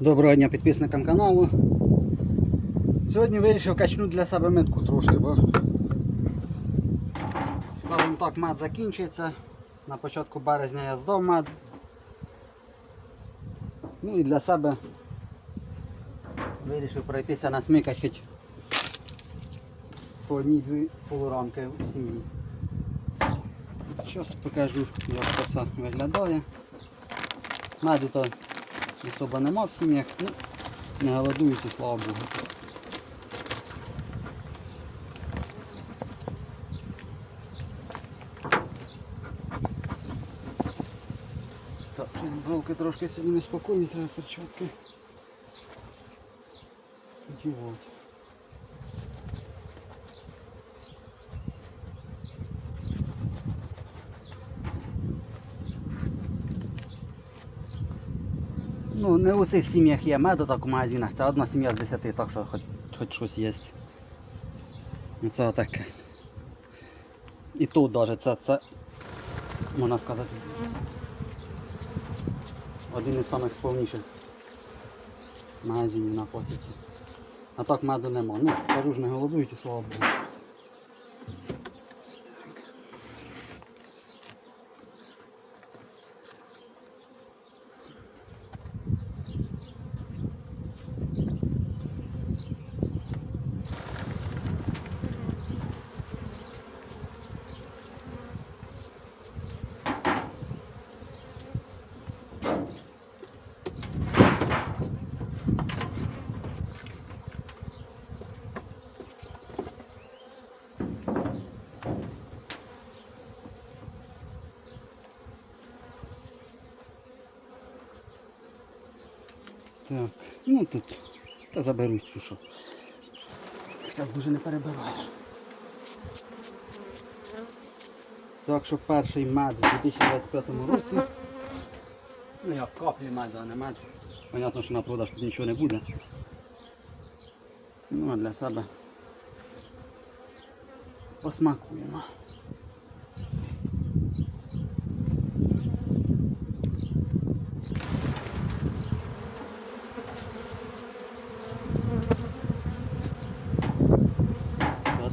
Доброго дня підписникам каналу. Сьогодні вирішив качнути для себе митку трошки, бо скажімо так, мед закінчується. На початку березня я здав мед. Ну і для себе вирішив пройтися на смикать хоч по одній-дві полурамки у сім'ї. Зараз покажу, як це все виглядає. Меду то особо нема в сім'ях, ну, не голодують слава Богу. Так, щось бровки трошки сьогодні неспокійні, треба перчатки. Дівати. Ну, не у всіх сім'ях є меду, так у магазинах. Це одна сім'я з десяти, так що хоч, хоч щось є. Ну, Це таке. І тут навіть це, це, можна сказати, один із самих повніших магазинів на посіці. А так меду нема. Ну, кажу ж не голодують і слава Богу. Так, ну тут та заберуть, що що. Зараз дуже не перебираєш. Так що перший мед у 2025 році. Ну як каплі меду, а не мед. Понятно, що на продаж тут нічого не буде. Ну а для себе посмакуємо.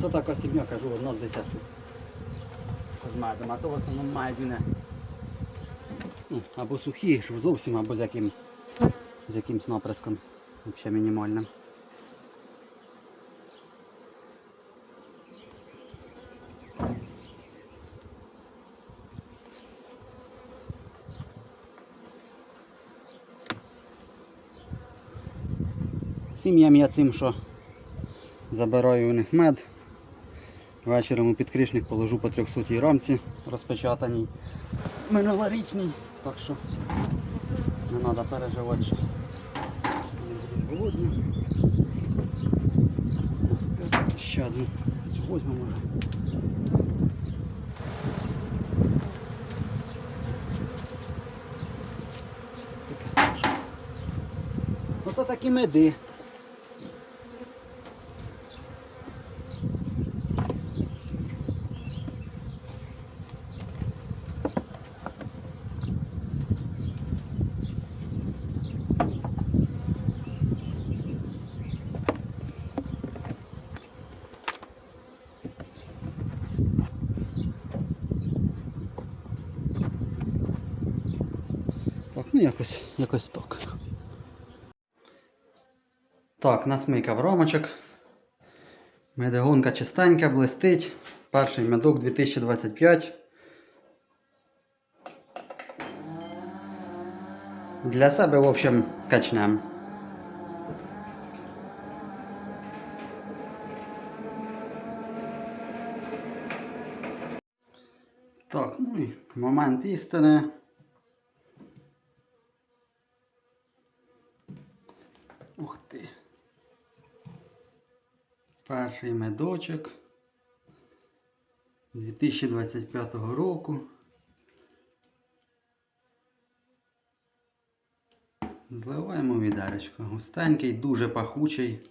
Оце така сім'я, кажу, одна з медом, а то в основному магазини. Ну, або сухі, щоб зовсім, або з яким з якимсь наприском. Взагалі мінімальним. Сім'ям я цим, що забираю у них мед. Вечором у підкришник положу по 300 рамці розпечатаній. Минулорічній. Так що не треба переживати, що вони будуть голодні. Ще одну цю візьмемо може. Оце такі меди. Так, ну якось, якось так. Так, насмикав ромочок. Медогонка чистенька, блистить. Перший медок 2025. Для себе, в общем, качнем. Так, ну і момент істини. Перший медочок 2025 року. Зливаємо відеречко. Густенький, дуже пахучий.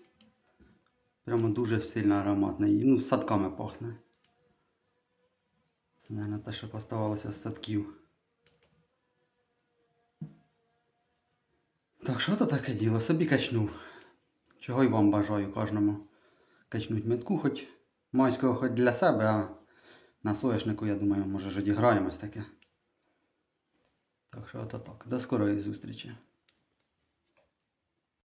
Прямо дуже сильно ароматний. Ну, садками пахне. Це, мабуть, те, що поставалося з садків. Так що то таке діло? Собі качнув. Чого й вам бажаю кожному качнуть метку, хоч майського хоч для себе, а на соняшнику, я думаю, може ж одіграємось таке. Так що ото так. До скорої зустрічі.